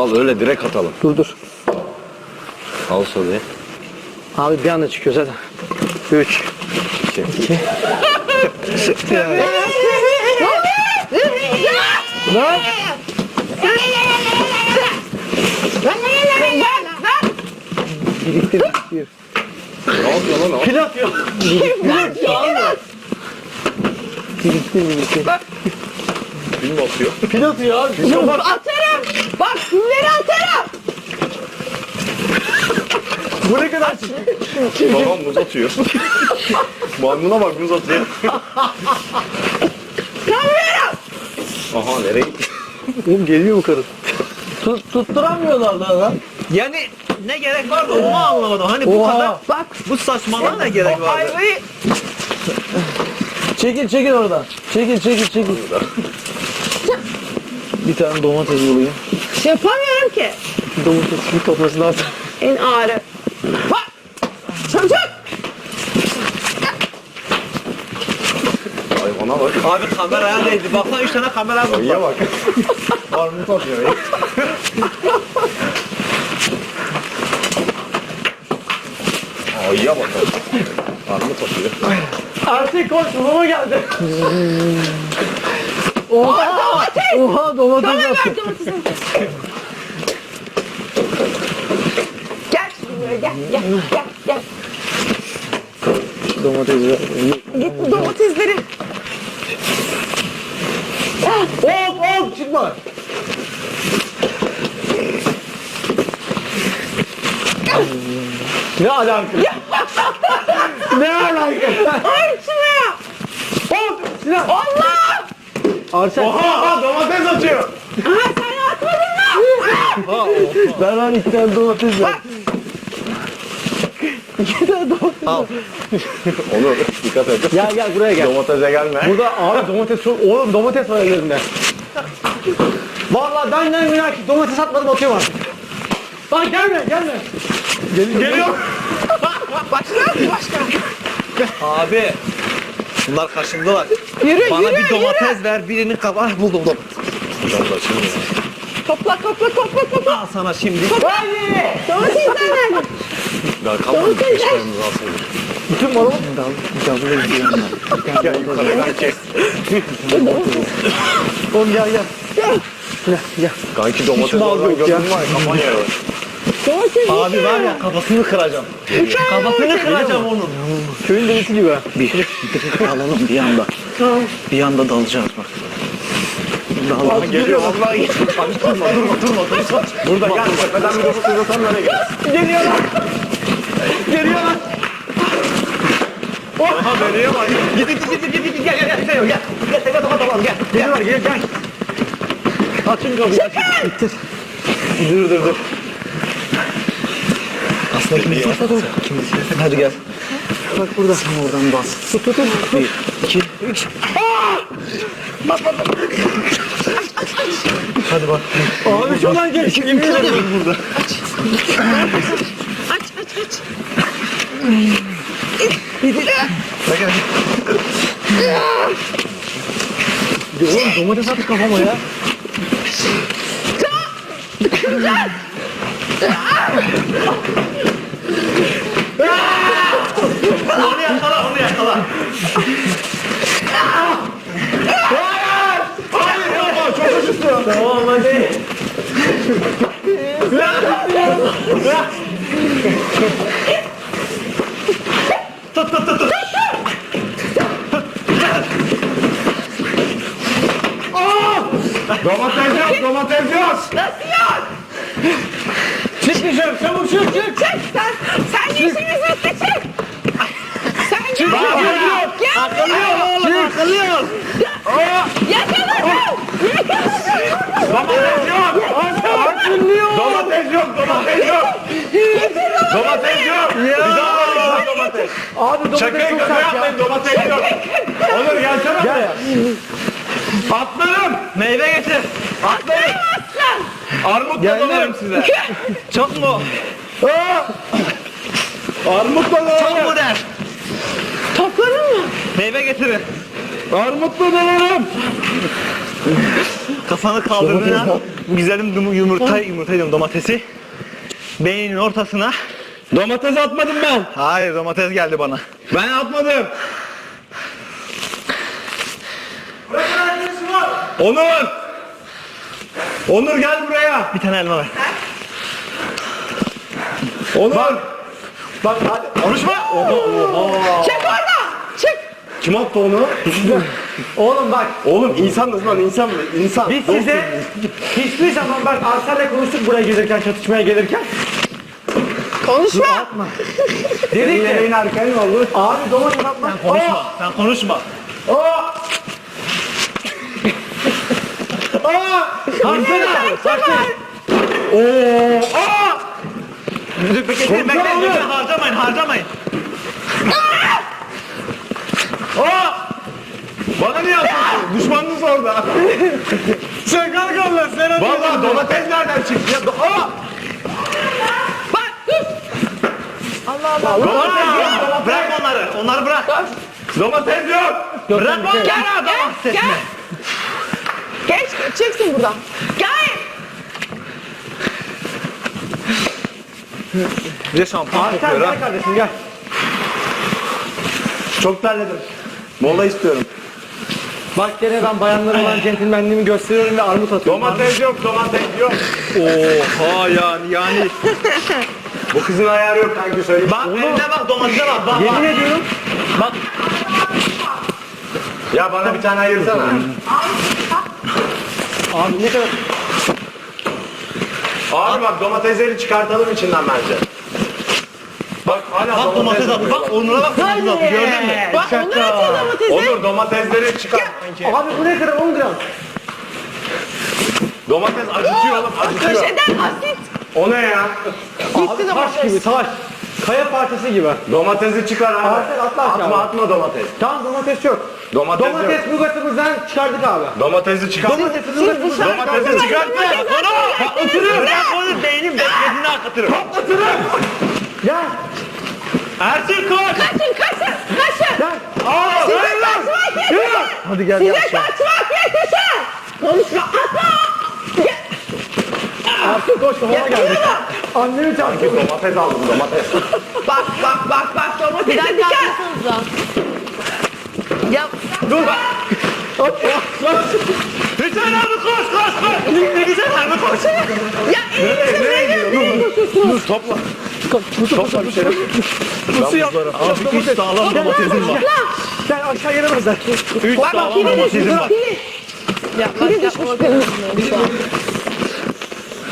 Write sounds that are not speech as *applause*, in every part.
Al öyle direkt atalım. Dur dur. Al soruyu. Abi bir anda çıkıyoruz hadi. 3 İki. 2 Lan biriktir biriktir. Ne yapıyor lan o? Pil atıyor. Biriktir biriktir. Film atıyor. Pil atıyor abi. Atarım. Bak gülleri atarım. Bu ne kadar çirkin. Babam muz atıyor. *laughs* Maymuna bak muz atıyor. Kamera. Aha nereye gitti? Oğlum geliyor bu karı. Tut, tutturamıyorlar da lan. Yani ne gerek vardı onu anlamadım. Hani bu Oha. kadar Bak. bu saçmalığa ne gerek vardı? Ayvayı Çekil çekil oradan. Çekil çekil çekil. Bir tane domates bulayım. yapamıyorum ki. Domatesin kafasına at. En ağrı. Bak. Çocuk. Hayvana bak. Abi kameraya değdi. Baksana 3 tane kamera var. Ayıya bak. *laughs* Armut atıyor. Ayıya bak. Armut atıyor. Artık koş babama geldi. Oha! Oha domates attı. Gel buraya gel gel gel gel. Domates ver. Git bu domatesleri. Hop hop çıkma. ne alaka? ne alaka? Ay şuraya. Hop Sinan. Allah. Arşak. Aha domates atıyor. Ver lan iki tane domates ver. iki tane domates Al. Onur dikkat et. Gel gel buraya gel. Domatese gelme. Burada abi domates çok... Oğlum domates var ellerinde. Vallahi ben ne münakip domates atmadım atıyorum artık. Lan gelme gelme. Gel, geliyor. Başka başka. Abi. Bunlar kaşındılar. Yürü Bana yürü bir domates yürü. ver birinin kabağı Ah, buldum. buldum. Topla topla topla topla. Al sana şimdi. Domatesler nerede? Daha kalmadı. Peşlerimizi alsın. Bütün marul. Gel yukarıdan çek. Oğlum gel gel. Gel gel. Kanki domates mal oradan yok ya. gördün var ya kafan yarıyor. Abi var ya kafasını kıracağım. kafasını kıracağım onun. Köyün delisi gibi ha. Bir. Alalım bir anda. Bir anda dalacağız bak. Aha geliyor vallahi. Abi durma durma durma durma. Burada gel tepeden bir domates atan nereye gel. Geliyor lan. Geliyor lan. Aha nereye bak. Git git git git git gel gel gel gel gel. Gel tekrar tokat alalım gel. Geliyor gel gel. Açın kapıyı. Bitir. Dur dur dur. İsterse dur. Kim isterse. Hadi gel. Bak burada. Tam oradan bas. Tut tut tut. Bir, iki, üç. Hadi bak. Abi şuradan gel. Yemin ederim burada. aç aç aç. Oğlum domates attık kafama ya. Onu Tamam hadi. Domates yok domates yok. Nasıl yok? Çık dışarı çabuk çık çık. Çık sen. Sen işimiz bitti çık. Sen gel. Gel. Akılıyor oğlum akılıyor. Yakaladım. Domates yok. Domates yok domates yok. Domates yok. Bir daha var domates. Abi domates Şakayı çok kötü sert ya. yapmayın domates yok. Onur gelsene. Gel ya. Atlarım. Meyve getir. Atlarım. Armutla Geldim. dalarım size. Çok mu? Armutla Çok mu der? Topladın mı? Meyve getirin. Armutla dalarım. Kafanı kaldırdığına bu güzelim yumurta, yumurta diyorum domatesi beyninin ortasına Domates atmadım ben. Hayır domates geldi bana. Ben atmadım. Onur! Onur gel buraya. Bir tane elma ver. Onur! Bak, hadi. Konuşma. Çık orada. Kim attı onu? Oğlum bak Oğlum insanız lan insan mı? İnsan. biz Dostuz size hiçbir zaman bak Arsel'le konuştuk buraya gelirken çatışmaya gelirken. Konuşma. Dedik Senin yemeğin ki arkaya ne oldu? abi domates atma. Konuşma. Sen konuşma. Harsel abi. Harsel. Dur bekleyin bekleyin lütfen harcamayın harcamayın. Bana niye atıyorsun? Düşmanınız orada. *laughs* Sen kalk Allah sen hadi. Vallahi domates nereden çıktı ya? Do- Aa! Bak dur. Allah Allah. Domates. Bırak onları. Onları bırak. Domates yok. Bırak onu. Gel adam. Gel. Gel. Geç gideceksin buradan. Gel. Bir de şampuan kokuyor ha. gel kardeşim gel. Çok terledim. Mola istiyorum. Bak gene ben bayanlara olan centilmenliğimi gösteriyorum ve armut atıyorum. Domates yok, domates yok. Oha yani yani. Bu kızın ayarı yok kanki söyleyeyim. Bak eline bak domatese bak bak Yemin bak. ediyorum. Bak Ya bana bir tane ayırsana. Abi ne kadar Abi bak domatesleri çıkartalım içinden bence. Bak domates at. Bak Onur'a bak domates at. Gördün mü? Bak onlar atıyor domatesi. Olur domatesleri çıkar. Abi bu ne kadar 10 gram. Domates acıtıyor oğlum acıtıyor. Köşeden asit. O ne ya? Abi taş gibi taş. Kaya parçası gibi. Domatesi çıkar abi. Arsen atla aşağı. Atma atma domates. Tamam domates yok. Domates, Domates yok. nugatımızdan çıkardık abi. Domatesi çıkar. Domates nugatımızdan saatten Domatesi sonra çıkartma. domates atmaya gelseniz Bırak onu beynim beklediğini akıtırım. Ya Ersin koş. Kaçın kaçın kaçın. ya. Size kaçmak yetişir. Hadi gel Size kaçmak yetişir. Konuşma atma. Artık koş babama geldi. Annemi çarptı. Domates aldım domates. Bak bak bak bak domatesi diker. Ya Dur. Hop, hop. Hüseyin abi koş koş koş. Hüseyin abi koş. ya iyi misin? Dur topla. Topla bir şey. Pusu yap. Abi üç sağlam domatesim var. Sen aşağı gelemezler. Üç sağlam domatesim var. Yapmak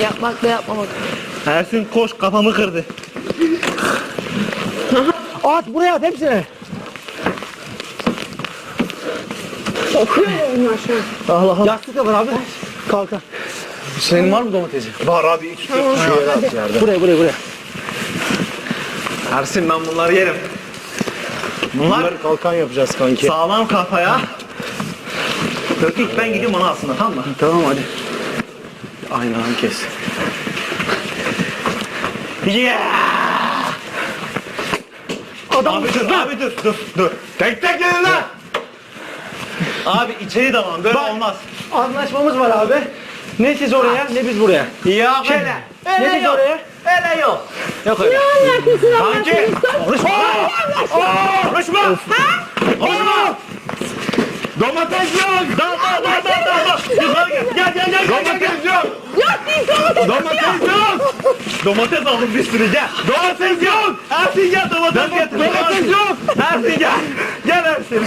yapmamak. Yapmakla. Ersin koş kafamı kırdı. At buraya at hepsini. Allah Allah. Yastık da var abi. Kalka. Senin var mı domatesi? Var abi yere at yerde. Buraya buraya buraya. Ersin ben bunları yerim. Bunlar Bunları kalkan yapacağız kanki. sağlam kafaya. İlk ben gidiyorum ona aslında tamam mı? Tamam hadi. Aynen kes. Yeah! Adam Abi dur, abi dur, dur, dur. Tek tek gelin lan. Abi içeri dalalım, böyle olmaz. Anlaşmamız var abi. Ne siz oraya ne biz buraya. Ya Şöyle. öyle Ne biz yok, oraya? öyle yok. Yok öyle. Kanki, konuşma. Konuşma. Konuşma. Domates yok. Dal, dal, dal, dal, dal, dal. Yukarı gel, gel, gel, gel, gel, gel, gel. Domates yok. Yok değil domates. Domates yok. Domates aldım bir sürü, gel. Domates yok. Ersin gel, domates getir. Domates yok. Ersin gel. Gel Ersin.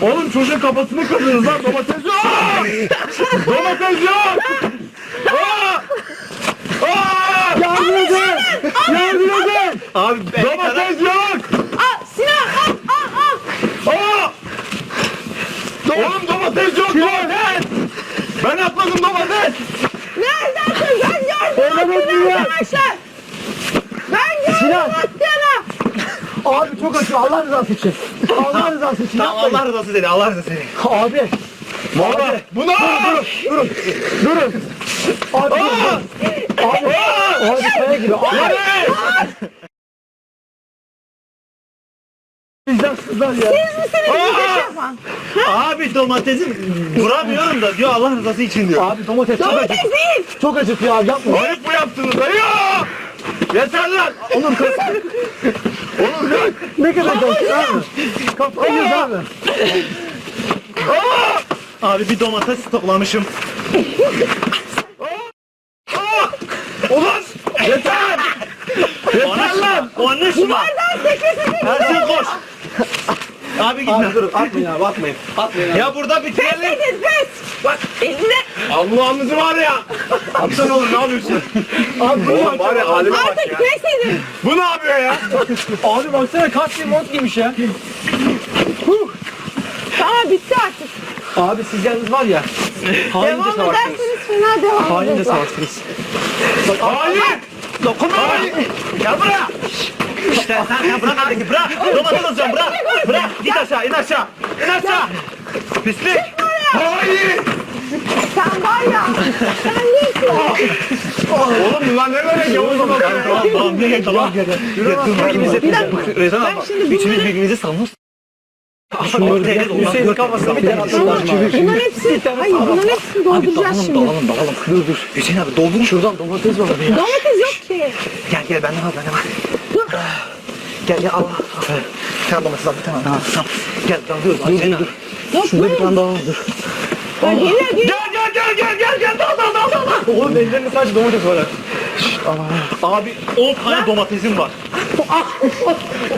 Oğlum çocuğun kafasını kırdınız lan domates yok. *laughs* domates yok. Aa! Aa! Yardım edin. Yardım edin. Abi, Domates yok. Al Sinan al al al. Aa! Oğlum domates yok domates. Ben atmadım domates. Neredesin ben gördüm Oynama attığını diyor. arkadaşlar. Ben gördüm Sinan. attığını. Abi çok acı Allah rızası için. Allah rızası için. Tamam, yapmayın. Allah rızası seni, Allah rızası seni. Abi. Valla bunu Durun. Durun. Abi. Abi. Abi kaya gibi. Ahlaksızlar ya. Siz misiniz yapan? Abi domatesi vuramıyorum da diyor Allah rızası için diyor. Abi domates çok Domates değil. Çok acıtıyor abi yapma. Ayıp mı yaptınız dayı? Yeter lan. Oğlum kız. Oğlum ne kadar korkuyor abi. Kafayı yiyoruz abi. Abi bir domates stoklamışım. Yeter! Yeter lan! Konuşma! Bardağı sekresin. Ersin koş! Abi gitme. Abi durun atmayın abi atmayın. Atmayın abi. Ya burada bitirelim. Pes pes. Bak elinde. Allah'ınızı var ya. Aptal oğlum ne yapıyorsun? Abi Oğlum var ya halime bak Artık ya. pes edin. Bu ne yapıyor ya? Abi baksana kaç bir mont giymiş ya. Tamam bitti artık. Abi siz yalnız var ya. Haince Devam savaştınız. ederseniz fena devam Haince ederiz. savaştınız. Hayır! Dokunma! Gel buraya! İşte sen, sen bırak artık bırak! Domates alacağım bırak! Bırak! Git aşağı in aşağı! İn aşağı! Pislik! Hayır! Sen var ya. Sen değilsin. Oğlum bunlar ne böyle mu? Tamam tamam gel tamam gel. Bir dakika. Rezan Ben şimdi üçünüz bunları- birbirinizi savunuz. Şunları bir Hüseyin kafasına bir tane abi. Bunların hepsini, hayır bunların hepsini dolduracağız şimdi. Dalalım dalalım. Dur dur. Hüseyin abi doldurun. Şuradan domates var abi ya. Domates yok ki. Gel gel bende var bende var. Gel gel al. al. Sen domates al bir tane. Tamam tamam. Gel dalıyoruz. Dur dur dur. Yok Şurada bir tane daha var dur. Ha, geliyor. Gel gel gel gel gel gel dal dal dal dal. Oğlum ellerinde sadece domates var. Abi 10 tane domatesim var.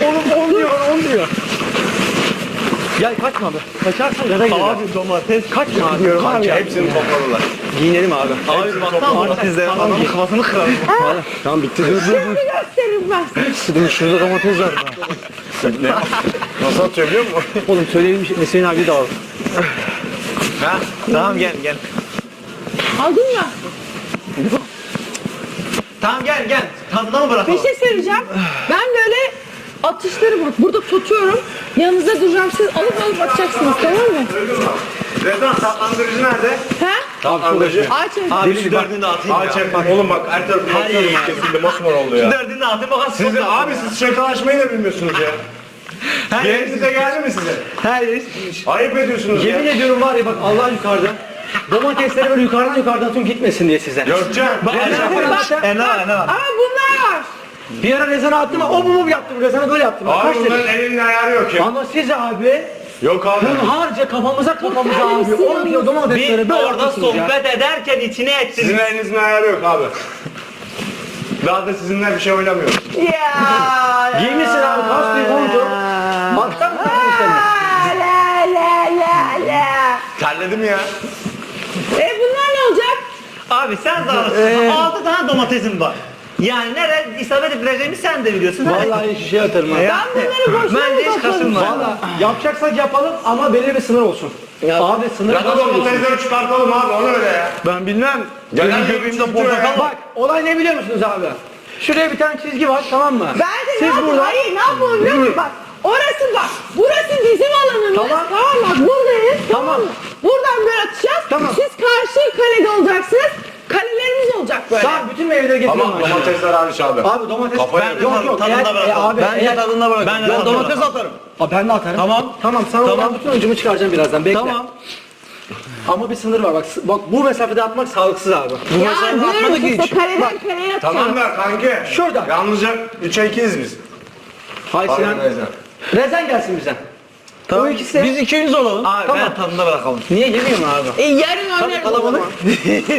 Oğlum 10 diyor 10 diyor. Gel kaçma abi. Kaçarsan gaza gelir. Abi domates. kaçma abi. Diyorum abi. Hepsini topladılar. Giyinelim abi. Abi baksana domateslere adamın kafasını kırarım. *laughs* Tamam bitti dur dur dur. Gösteririm ben. Dur şurada domates var. Ne? Nasıl atıyor biliyor musun? Oğlum söyleyelim. Hüseyin abi de al. Ha? Tamam gel gel. Aldın mı? Tamam gel gel. Tadına mı bırakalım? Bir şey söyleyeceğim. Ben böyle atışları bak burada tutuyorum. Yanınızda duracağım. Siz alıp alıp atacaksınız tamam mı? Rezan tatlandırıcı nerede? He? Tatlandırıcı. Ağaç evde. Abi şu dördünü de atayım Ağaç ya. bak oğlum bak her tarafı bakıyorum kesildi mosmor oldu ya. Şu dördünü de atayım bakalım. Siz de, abi siz şakalaşmayı da bilmiyorsunuz ya. Her Yerinize geldi mi size? Her yeri sıkmış. Ayıp ediyorsunuz Yemin ya. ediyorum var ya bak Allah yukarıdan. Domatesleri böyle yukarıdan yukarıdan atın gitmesin diye size. Görkem. Bak Ener var. Ener var. Ener var. Ama bunlar var. Bir ara Rezan'a attım o bu mu yaptım Rezan'a böyle yaptım. Abi Kaç bunların dedim. elinin ayarı yok ya. Ama siz abi Yok abi. harca kafamıza kafamıza abi. terbiyesiz 10 kilo domatesleri Bir böyle orada atıyorsunuz ya. sohbet ederken içine Sizin ettin. elinizin ayarı yok abi. Daha da sizinle bir şey oynamıyorum. Ya. Giymişsin abi kastıyı montu. Baktan mı takmışsın? La la la la. Terledim ya. E bunlar ne olacak? Abi sen daha 6 tane domatesim var. Yani nereye isabet edileceğimi sen de biliyorsun. Vallahi şişe atarım abi. Ya. Ben bunları boşuna Bence hiç kaşınma. Valla yapacaksak yapalım ama belirli bir sınır olsun. Abi sınır Ya da olsun? domatesleri çıkartalım abi ona öyle ya. Ben bilmem. Gelen Benim göbeğimde portakal portakal var. Bak olay ne biliyor musunuz abi? Şuraya bir tane çizgi var tamam mı? Bence ne Siz yapalım? burada Hayır ne yapalım biliyor musun? Bak orası bak. Burası bizim alanımız. Tamam. Tamam bak buradayız. Tamam. mı? Buradan böyle atacağız. Tamam. Siz karşı kalede olacaksınız. Kalelerimiz olacak böyle. Tamam bütün meyveleri getiriyorum Ama abi. domatesler hariç abi. Abi domates Kafaya yok yarıyor. yok. Tadına eğer- bırakalım. e, abi, Bence eğer- tadına bırakalım. Ben tadına domates atarım. Aa, ben de atarım. Tamam. Tamam sana Tamam. oradan bütün ucumu çıkaracağım birazdan bekle. Tamam. Ama bir sınır var bak. Bak bu mesafede atmak sağlıksız abi. Bu ya mesafede atmadık hiç. kaleden kaleye atacağız. Tamam da kanki. Şurada. Yalnızca 3'e 2'yiz biz. Hay Pardon Sinan. Rezen gelsin bizden. O ikisi. Biz ikimiz olalım. Abi Tamam. ben tadına bırakalım. Niye yemiyor mu abi? E, yarın oynarız o zaman.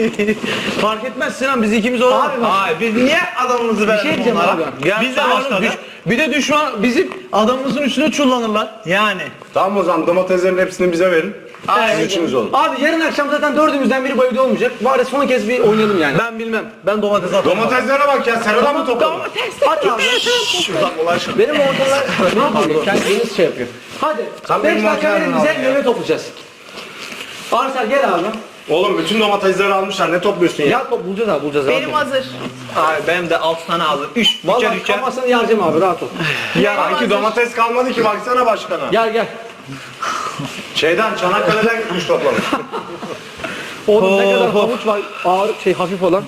*laughs* Fark etmez Sinan biz ikimiz olalım. Abi Hayır biz niye adamımızı verelim şey diyeceğim onlara? abi. Biz de başladık. Bir de düşman bizim adamımızın üstüne çullanırlar. Yani. Tamam o zaman domateslerin hepsini bize verin. Sizin içiniz olun. Abi yarın akşam zaten dördümüzden biri bu evde olmayacak. Bari son kez bir oynayalım yani. Ben bilmem. Ben domates atarım. Domateslere bak ya seradan mı topladın? At abi. Şuradan ulaşın. Benim ortalar *laughs* ne yapıyor? Kendiniz şey yapıyor. Hadi. Sen 5 benim dakika verin bize al ya. meyve toplayacağız. Arsel gel abi. Oğlum bütün domatesleri almışlar ne topluyorsun ya? Ya top bulacağız abi bulacağız abi. Benim hazır. Abi benim de 6 tane aldım. 3 üçer Vallahi üçer. kafasını yaracağım abi rahat ol. Ya kanki domates kalmadı ki baksana başkana. Gel gel. Şeyden Çanakkale'den gitmiş toplamış. Oğlum ne kadar havuç var ağır şey hafif olan.